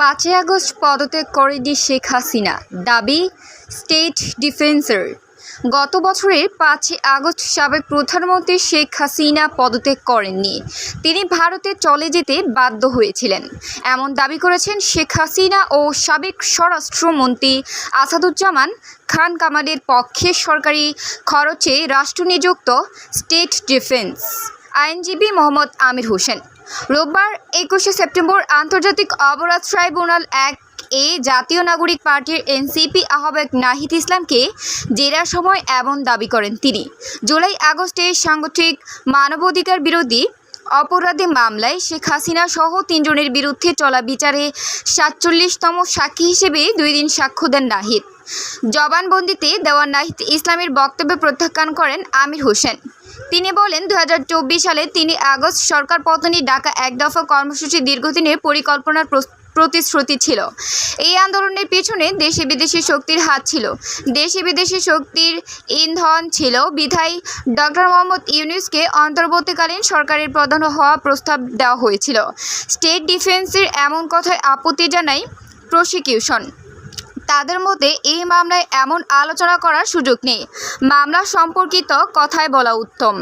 পাঁচই আগস্ট পদত্যাগ করেনি শেখ হাসিনা, দাবি স্টেট ডিফেন্সের। গত বছরের পাঁচই আগস্ট সাবেক প্রধানমন্ত্রী শেখ হাসিনা পদত্যাগ করেননি। তিনি ভারতে চলে যেতে বাধ্য হয়েছিলেন। এমন দাবি করেছেন শেখ হাসিনা ও সাবেক স্বরাষ্ট্রমন্ত্রী আসাদুজ্জামান খান কামালের পক্ষে সরকারি খরচে রাষ্ট্রনিযুক্ত স্টেট ডিফেন্স। আইনজীবী মোহাম্মদ আমির হোসেন। রোববার একুশে সেপ্টেম্বর আন্তর্জাতিক অপরাধ ট্রাইব্যুনাল এক এ জাতীয় নাগরিক পার্টির এনসিপি আহ্বায়ক নাহিদ ইসলামকে জেরার সময় এমন দাবি করেন তিনি। জুলাই আগস্টে সাংগঠনিক মানবাধিকার বিরোধী অপরাধী মামলায় শেখ হাসিনা সহ তিনজনের বিরুদ্ধে চলা বিচারে সাতচল্লিশতম সাক্ষী হিসেবে দুই দিন সাক্ষ্য দেন নাহিদ। জবানবন্দিতে দেওয়া নাহিদ ইসলামের বক্তব্য প্রত্যাখ্যান করেন আমির হোসেন। তিনি বলেন দু হাজার চব্বিশ সালে তিনি আগস্ট সরকার পতনে ডাকা এক দফা কর্মসূচি দীর্ঘদিনের পরিকল্পনার প্রস- প্রতিশ্রুতি ছিল। এই আন্দোলনের পিছনে দেশে বিদেশি শক্তির হাত ছিল। দেশে বিদেশি শক্তির ইন্ধন ছিল। বিধায় ডক্টর মোহাম্মদ ইউনুসকে অন্তর্বর্তীকালীন সরকারের প্রধান হওয়া প্রস্তাব দেওয়া হয়েছিল। স্টেট ডিফেন্সের এমন কথায় আপত্তি জানায় প্রসিকিউশন। তাদের মধ্যে এই মামলায় এমন আলোচনা করার সুযোগ নেই। মামলা সম্পর্কিত কথায় বলা উত্তম।